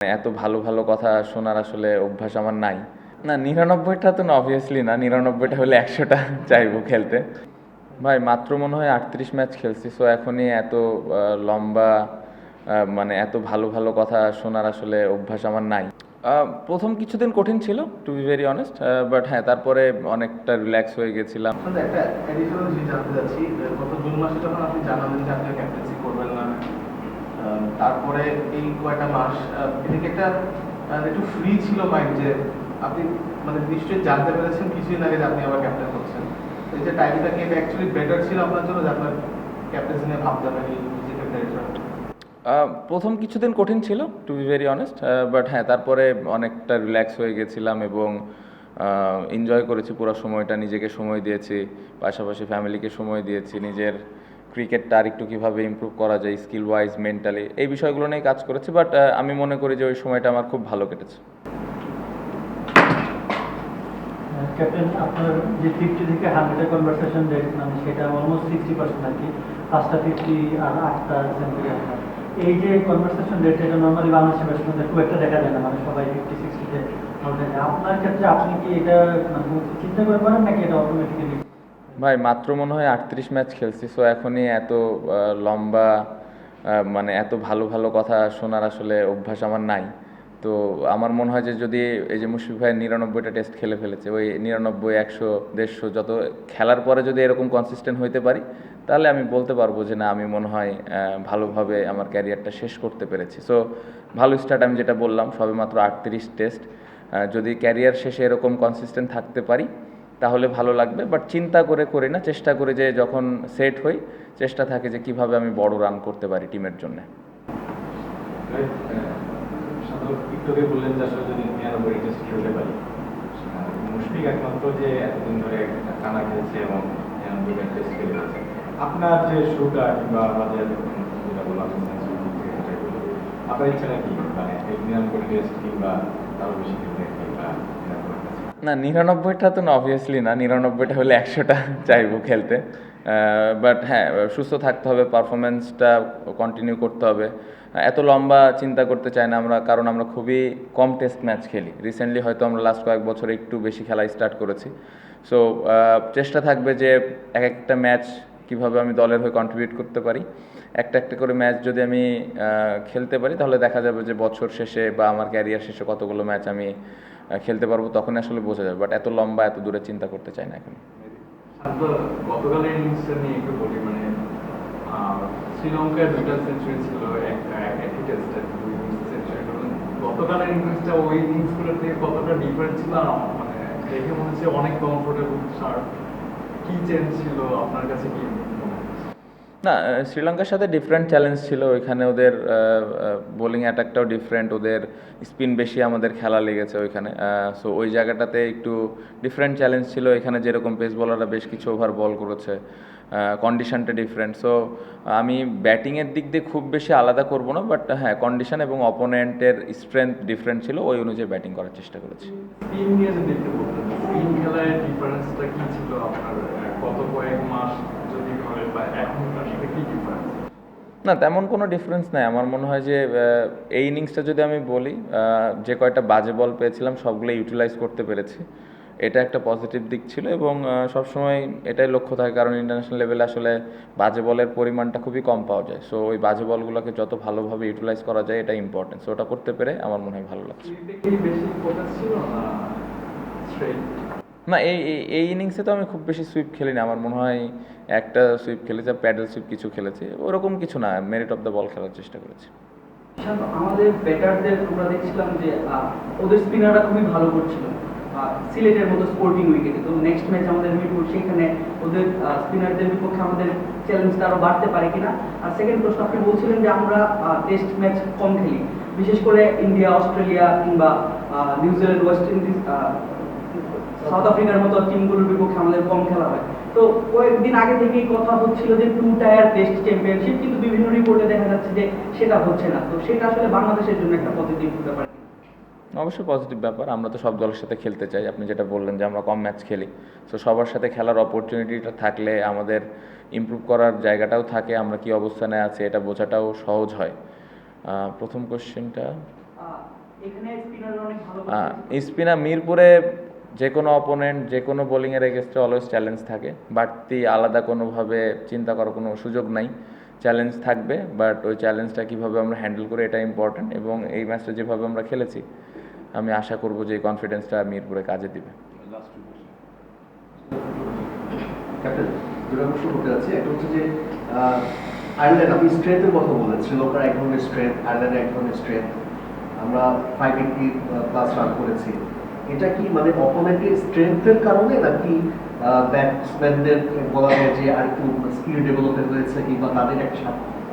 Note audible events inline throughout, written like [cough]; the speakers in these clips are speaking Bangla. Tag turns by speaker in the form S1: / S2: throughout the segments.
S1: এত ভালো ভালো কথা শোনার আসলে অভ্যাস আমার নাই। না, নিরানব্বইটা তো না অবভিয়াসলি না, নিরানব্বইটা হলে একশোটা [laughs] চাইব খেলতে। ভাই, মাত্র মনে হয় আটত্রিশ ম্যাচ খেলছি সো এখনই এত লম্বা মানে এত ভালো ভালো কথা শোনার আসলে অভ্যাস আমার নাই। প্রথম কিছুদিন কঠিন ছিল to be very honest but হ্যাঁ তারপরে অনেকটা রিল্যাক্স হয়ে গেছিলাম।
S2: একটা জানতে গত মাসে যখন আপনি জানালেন যে ক্যাপ্টেন্সি তারপরে এই কয়টা মাস এদিকে একটা একটু ফ্রি ছিল মাইন্ড যে আপনি মানে নিশ্চয়ই জানতে পেরেছেন, কিছুদিন আগে যে আপনি আবার ক্যাপ্টেন হচ্ছেন। এই যে টাইমটা কি অ্যাকচুয়ালি বেটার ছিল আপনার জন্য, যে আপনার ক্যাপ্টেন্সি নিয়ে ভাবতে পারি নিজেকে
S1: প্রথম কিছুদিন কঠিন ছিল to be very honest but হ্যাঁ তারপরে অনেকটা রিল্যাক্স হয়ে গেছিলাম এবং এনজয় করেছি পুরো সময়টা, নিজেকে সময় দিয়েছি, পাশাপাশি ফ্যামিলিকে সময় দিয়েছি, নিজের ক্রিকেটটা আর একটু কীভাবে ইমপ্রুভ করা যায় স্কিল ওয়াইজ মেন্টালি এই বিষয়গুলো নিয়ে কাজ করেছি বাট আমি মনে করি যে ওই সময়টা আমার খুব ভালো কেটেছে।
S3: ক্যাপ্টেন, আপনার যে ফিফটি থেকে কনভারসেশন রেট মানে সেটা অলমোস্ট সিক্সটি পার্সেন্ট আর কি। পাঁচটা ফিফটি আর আটটা এই যে কনভারসেশন রেট এটা নর্মালি বাংলাদেশের ব্যাটসম্যানদের খুব একটা দেখা যায় না মানে সবাই ফিফটি সিক্সটিতে আপনার ক্ষেত্রে আপনি কি এটা মানে চিন্তা করে পারেন নাকি এটা অটোমেটিক্যালি
S1: ভাই, মাত্র মনে হয় আটত্রিশ ম্যাচ খেলছি সো এখনই এত লম্বা মানে এত ভালো ভালো কথা শোনার আসলে অভ্যাস আমার নাই। তো আমার মনে হয় যে যদি এই যে মুশফিক ভাই নিরানব্বইটা টেস্ট খেলে ফেলেছে, ওই নিরানব্বই, একশো, দেড়শো যত খেলার পরে যদি এরকম কনসিস্টেন্ট হইতে পারি, তাহলে আমি বলতে পারব যে না, আমি মনে হয় ভালোভাবে আমার ক্যারিয়ারটা শেষ করতে পেরেছি। সো ভালো স্টার্ট আমি যেটা বললাম, সবে মাত্র আটত্রিশ টেস্ট যদি ক্যারিয়ার শেষে এরকম কনসিস্টেন্ট থাকতে পারি তাহলে ভালো লাগবে বাট চিন্তা করে, করি না, চেষ্টা করে যে যখন সেট হই, চেষ্টা থাকে যে কীভাবে আমি বড় রান করতে পারি টিমের জন্য।
S4: আপনার যে শুটা কিংবা আমাদের আপনার ইচ্ছা নাকি মানে কিংবা তারও বেশি কিংবা
S1: না, নিরানব্বইটা তো না অবভিয়াসলি না, নিরানব্বইটা হলে একশোটা চাইব খেলতে। বাট হ্যাঁ সুস্থ থাকতে হবে পারফরমেন্সটা কন্টিনিউ করতে হবে। এত লম্বা চিন্তা করতে চাই না আমরা, কারণ আমরা খুবই কম টেস্ট ম্যাচ খেলি। রিসেন্টলি হয়তো আমরা লাস্ট কয়েক বছরে একটু বেশি খেলা স্টার্ট করেছি। সো চেষ্টা থাকবে যে এক একটা ম্যাচ কীভাবে আমি দলের হয়ে কন্ট্রিবিউট করতে পারি। একটা একটা করে ম্যাচ যদি আমি খেলতে পারি, তাহলে দেখা যাবে যে বছর শেষে বা আমার ক্যারিয়ার শেষে কতগুলো ম্যাচ আমি খেলতে পারব তখন আসলে বোঝা যাবে। বাট এত লম্বা, এত দূরে চিন্তা করতে চাই না এখন।
S5: নিয়ে একটু মানে শ্রীলঙ্কার সেঞ্চুরি ছিল ওই কতটা মানে দেখে মনে হচ্ছে অনেক কি চেঞ্জ ছিল, আপনার কাছে কি?
S1: না শ্রীলঙ্কার সাথে ডিফারেন্ট চ্যালেঞ্জ ছিল। ওইখানে ওদের বোলিং অ্যাটাকটাও ডিফারেন্ট ওদের স্পিন বেশি আমাদের খেলা লেগেছে ওইখানে। সো ওই জায়গাটাতে একটু ডিফারেন্ট চ্যালেঞ্জ ছিল। এখানে যেরকম পেস বলাররা বেশ কিছু ওভার বল করেছে কন্ডিশনটা ডিফারেন্ট সো আমি ব্যাটিংয়ের দিক দিয়ে খুব বেশি আলাদা করব না বাট হ্যাঁ কন্ডিশন এবং অপোনেন্টের স্ট্রেংথ ডিফারেন্ট ছিল। ওই অনুযায়ী ব্যাটিং করার চেষ্টা করেছি।
S5: খেলায় ডিফারেন্সটা কি ছিল আপনার? গত কয়েক মাস বা এখনকার সাথে কি ডিফারেন্স
S1: না তেমন কোনো ডিফারেন্স নাই। আমার মনে হয় যে এই ইনিংসটা যদি আমি বলি যে কয়টা বাজে বল পেয়েছিলাম সবগুলো ইউটিলাইজ করতে পেরেছি। এটা একটা পজিটিভ দিক ছিল এবং সবসময় এটাই লক্ষ্য থাকে কারণ ইন্টারন্যাশনাল লেভেলে আসলে বাজে বলের পরিমাণটা খুবই কম পাওয়া যায়। সো ওই বাজে বলগুলোকে যত ভালোভাবে ইউটিলাইজ করা যায় এটা ইম্পর্টেন্ট সো ওটা করতে পেরে আমার মনে হয় ভালো লাগছে।
S5: না,
S1: এই, এই- ইনিংসে তো আমি খুব বেশি সুইপ খেলিনি আমার মনে হয় একটা সুইপ খেলেছে প্যাডেল সুইপ কিছু খেলেছে, ওরকম কিছু না। মেরিট অফ দ্য বল খেলার চেষ্টা করেছি।
S6: আমাদের ব্যাটারদের আমরা দেখছিলাম যে ওদের স্পিনাররা খুবই ভালো করছিল। সিলেটের মতো স্পোর্টিং উইকেটে তো নেক্সট ম্যাচ আমাদের মিরপুর, সেখানে ওদের স্পিনারদের বিপক্ষে আমাদের চ্যালেঞ্জটা আরও বাড়তে পারে কিনা? আর সেকেন্ড প্রশ্ন, আপনি বলছিলেন যে আমরা টেস্ট ম্যাচ কম খেলি। বিশেষ করে ইন্ডিয়া অস্ট্রেলিয়া কিংবা New Zealand West Indies South আফ্রিকার মতো টিমগুলোর বিপক্ষে আমাদের কম খেলা হয়। তো কয়েকদিন আগে থেকেই কথা হচ্ছিল যে টু টায়ার টেস্ট চ্যাম্পিয়নশিপ কিন্তু বিভিন্ন রিপোর্টে দেখা যাচ্ছে যে সেটা হচ্ছে না। তো সেটা আসলে বাংলাদেশের জন্য একটা পজিটিভ হতে পারে
S1: অবশ্যই পজিটিভ ব্যাপার। আমরা তো সব দলের সাথে খেলতে চাই। আপনি যেটা বললেন যে আমরা কম ম্যাচ খেলি। তো সবার সাথে খেলার অপরচুনিটিটা থাকলে আমাদের ইমপ্রুভ করার জায়গাটাও থাকে আমরা কি অবস্থানে আছি এটা বোঝাটাও সহজ হয়। প্রথম কোশ্চেনটা।
S6: স্পিনার
S1: মিরপুরে যে কোনো অপোনেন্ট যে কোনো বোলিংয়ের এগেস্টে অলওয়েজ চ্যালেঞ্জ থাকে, বাড়তি আলাদা কোনোভাবে চিন্তা করার কোনো সুযোগ নাই। চ্যালেঞ্জ থাকবে বাট ওই চ্যালেঞ্জটা কীভাবে আমরা হ্যান্ডেল করি এটা ইম্পর্ট্যান্ট এবং এই ম্যাচটা যেভাবে আমরা খেলেছি, আমি আশা করব যে এই কনফিডেন্সটা মিরপুরে কাজে দিবে।
S7: যে আয়ারল্যান্ড আপনি স্ট্রেংথের কথা বলেন শ্রীলঙ্কার এক ধরনের স্ট্রেংথ এক ধরনের আমরা ফাইভ এইটি প্লাস রান করেছি। এটা কি মানে অপোনেন্টের স্ট্রেংথের কারণে নাকি ব্যাটসম্যানদের বলা হয় যে আর একটু স্কিল ডেভেলপমেন্ট হয়েছে কিংবা তাদের একটা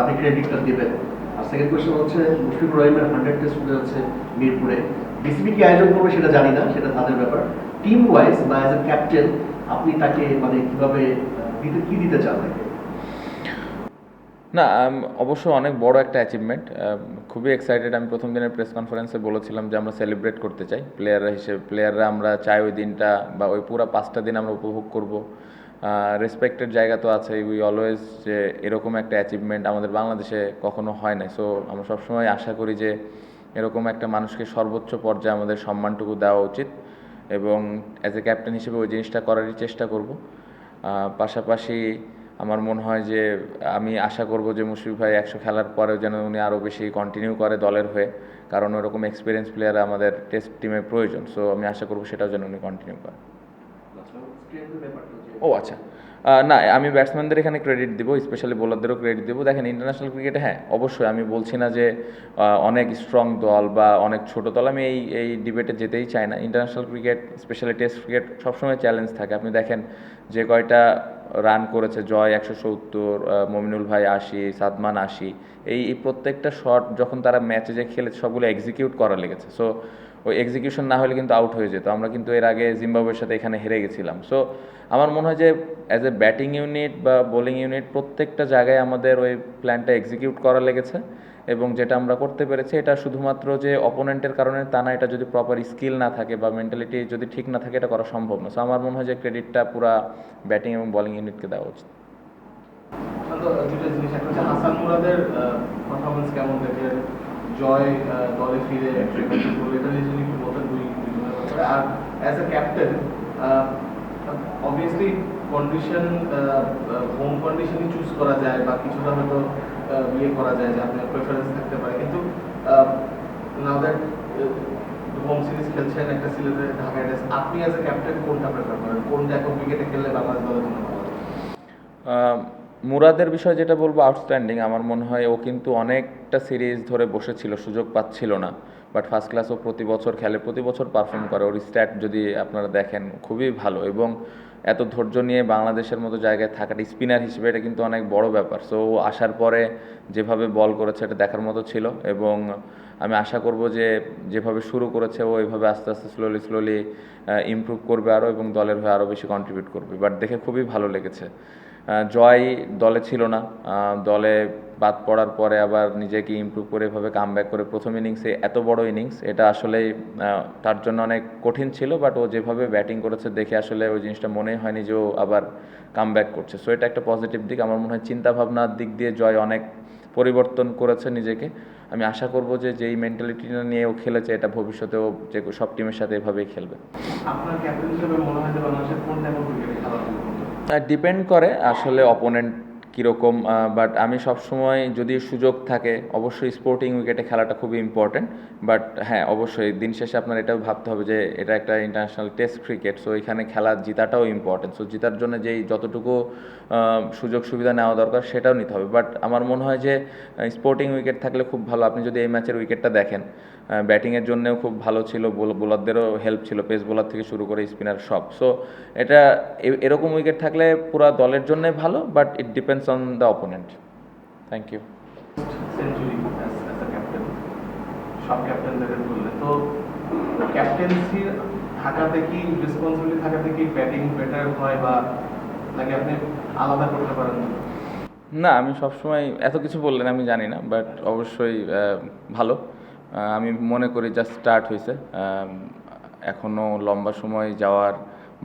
S7: আপনি ক্রেডিটটা দেবেন? আর সেকেন্ড কোয়েশ্চেন হচ্ছে, মুশফিকুর রহিমের হান্ড্রেড টেস্ট হতে হচ্ছে মিরপুরে। বিসিবি কি আয়োজন করবে সেটা জানি না, সেটা তাদের ব্যাপার। টিম ওয়াইজ বা অ্যাজ এ ক্যাপ্টেন আপনি তাকে মানে কীভাবে দিতে কি দিতে চান তাকে?
S1: না অবশ্য অনেক বড় একটা অ্যাচিভমেন্ট খুবই এক্সাইটেড আমি প্রথম দিনের প্রেস কনফারেন্সে বলেছিলাম যে আমরা সেলিব্রেট করতে চাই। প্লেয়াররা হিসেবে প্লেয়াররা আমরা চাই ওই দিনটা বা ওই পুরো পাঁচটা দিন আমরা উপভোগ করব। রেসপেক্টেড জায়গা তো আছে উই অলওয়েজ যে এরকম একটা অ্যাচিভমেন্ট আমাদের বাংলাদেশে কখনো হয় না সো আমরা সবসময় আশা করি যে এরকম একটা মানুষকে সর্বোচ্চ পর্যায়ে আমাদের সম্মানটুকু দেওয়া উচিত এবং অ্যাজ এ ক্যাপ্টেন হিসেবে ওই জিনিসটা করারই চেষ্টা করব। পাশাপাশি আমার মনে হয় যে আমি আশা করব যে মুশফিক ভাই একশো খেলার পরেও যেন উনি আরও বেশি কন্টিনিউ করে দলের হয়ে কারণ ওরকম এক্সপিরিয়েন্স প্লেয়ার আমাদের টেস্ট টিমে প্রয়োজন। সো আমি আশা করব সেটাও যেন উনি কন্টিনিউ করে।
S7: হচ্ছে
S1: ও আচ্ছা। না, আমি ব্যাটসম্যানদের এখানে ক্রেডিট দিব স্পেশালি বোলারদেরও ক্রেডিট দেবো। দেখেন ইন্টারন্যাশনাল ক্রিকেটে হ্যাঁ অবশ্যই আমি বলছি না যে অনেক স্ট্রং দল বা অনেক ছোট দল। আমি এই এই ডিবেটে যেতেই চাই না। International cricket specially test cricket সবসময় চ্যালেঞ্জ থাকে। আপনি দেখেন, যে কয়টা রান করেছে, জয় একশো সত্তর মমিনুল ভাই আশি, সাদমান আশি, এই প্রত্যেকটা শট যখন তারা ম্যাচে যে খেলেছে, সবগুলো এক্সিকিউট করা লেগেছে। সো ওই এক্সিকিউশন না হলে কিন্তু আউট হয়ে যেত। আমরা কিন্তু এর আগে জিম্বাবুয়ের সাথে এখানে হেরে গেছিলাম। সো আমার মনে হয় যে অ্যাজ এ ব্যাটিং ইউনিট বা বোলিং ইউনিট প্রত্যেকটা জায়গায় আমাদের ওই প্ল্যানটা এক্সিকিউট করা লেগেছে এবং যেটা আমরা করতে পেরেছি এটা শুধুমাত্র যে অপোনেন্টের কারণে তা না, এটা যদি প্রপার স্কিল না থাকে বা মেন্টালিটি যদি ঠিক না থাকে, এটা করা সম্ভব না। সো আমার মনে হয় যে ক্রেডিটটা পুরা ব্যাটিং এবং বোলিং ইউনিটকে দেওয়া উচিত।
S2: দেখলেন? জয় দলে ফিরে ট্রিপল করল এটা নিয়ে যদি একটু বলতেন দুই আর as a captain obviously condition home কন্ডিশনই choose করা যায় বা কিছুটা হয়তো ইয়ে করা যায় যে আপনার প্রেফারেন্স থাকতে পারে। কিন্তু নাও দ্যাট হোম সিরিজ খেলছেন একটা সিলেটে ঢাকা টেস্ট আপনি অ্যাজ এ ক্যাপ্টেন কোনটা প্রেফার করেন? কোনটা এখন উইকেটে খেললে বাংলাদেশ দলের জন্য ভালো
S1: মুরাদের বিষয়ে যেটা বলব আউটস্ট্যান্ডিং আমার মনে হয় ও কিন্তু অনেকটা সিরিজ ধরে বসেছিল, সুযোগ পাচ্ছিল না। বাট ফার্স্ট ক্লাস ও প্রতি বছর খেলে, প্রতি বছর পারফর্ম করে। ওর স্ট্যাট যদি আপনারা দেখেন, খুবই ভালো। এবং এত ধৈর্য নিয়ে বাংলাদেশের মতো জায়গায় থাকাটা স্পিনার হিসেবে এটা কিন্তু অনেক বড় ব্যাপার। সো ও আসার পরে যেভাবে বল করেছে, এটা দেখার মতো ছিল। এবং আমি আশা করব যে যেভাবে শুরু করেছে, ও এইভাবে আস্তে আস্তে স্লোলি স্লোলি ইমপ্রুভ করবে আরও এবং দলের হয়ে আরও বেশি কন্ট্রিবিউট করবে। বাট দেখে খুবই ভালো লেগেছে। জয় দলে ছিল না। দলে বাদ পড়ার পরে আবার নিজেকে ইমপ্রুভ করে এভাবে কাম করে প্রথম ইনিংসে এত বড় ইনিংস এটা আসলেই তার জন্য অনেক কঠিন ছিল বাট ও যেভাবে ব্যাটিং করেছে দেখে আসলে ওই জিনিসটা মনেই হয়নি যে ও আবার কাম করছে। সো এটা একটা পজিটিভ দিক। আমার মনে হয় চিন্তাভাবনার দিক দিয়ে জয় অনেক পরিবর্তন করেছে নিজেকে। আমি আশা করব যে যেই মেন্টালিটিটা নিয়ে ও খেলেছে, এটা ভবিষ্যতেও যে সব টিমের সাথে এভাবেই খেলবে।
S2: আপনার ক্যাপ্টেন হিসেবে মনে হয় বাংলাদেশের কোন টাইপের খেলা
S1: ডিপেন্ড করে আসলে অপোনেন্ট কীরকম বাট আমি সবসময় যদি সুযোগ থাকে, অবশ্যই স্পোর্টিং উইকেটে খেলাটা খুবই ইম্পর্টেন্ট বাট হ্যাঁ অবশ্যই দিন শেষে আপনার এটাও ভাবতে হবে যে এটা একটা ইন্টারন্যাশনাল টেস্ট ক্রিকেট সো এখানে খেলা জিতাটাও ইম্পর্টেন্ট সো জিতার জন্য যেই যতটুকু সুযোগ সুবিধা নেওয়া দরকার সেটাও নিতে হবে বাট আমার মনে হয় যে স্পোর্টিং উইকেট থাকলে খুব ভালো, আপনি যদি এই ম্যাচের উইকেটটা দেখেন ব্যাটিংয়ের জন্যও খুব ভালো ছিল বোলারদেরও হেল্প ছিল পেস বোলার থেকে শুরু করে স্পিনার সব। সো এটা এরকম উইকেট থাকলে পুরো দলের জন্যই ভালো but it depends on the opponent thank you
S2: সব ক্যাপ্টেনদের বললে। তো ক্যাপ্টেন্সির থাকাতে কি রেসপন্সিবিলিটি থাকাতে কি ব্যাটিং বেটার হয় বা নাকি আপনি আলাদা করতে পারেন?
S1: না আমি সবসময় এত কিছু বললেন আমি জানি না বাট অবশ্যই ভালো। আমি মনে করি জাস্ট স্টার্ট হয়েছে এখনও লম্বা সময় যাওয়ার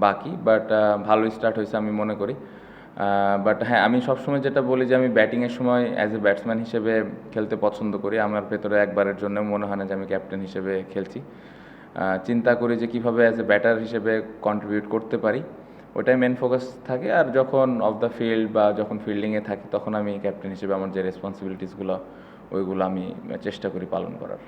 S1: বাকি বাট ভালোই স্টার্ট হয়েছে আমি মনে করি। বাট হ্যাঁ আমি সবসময় যেটা বলি যে আমি ব্যাটিংয়ের সময় অ্যাজ এ ব্যাটসম্যান হিসেবে খেলতে পছন্দ করি। আমার ভেতরে একবারের জন্য মনে হয় না যে আমি ক্যাপ্টেন হিসেবে খেলছি। চিন্তা করি যে কীভাবে অ্যাজ এ ব্যাটার হিসেবে কন্ট্রিবিউট করতে পারি। ওটাই মেন ফোকাস থাকে। আর যখন অফ দ্য ফিল্ড বা যখন ফিল্ডিংয়ে থাকি, তখন আমি ক্যাপ্টেন হিসেবে আমার যে রেসপন্সিবিলিটিসগুলো ওইগুলো আমি চেষ্টা করি পালন করার।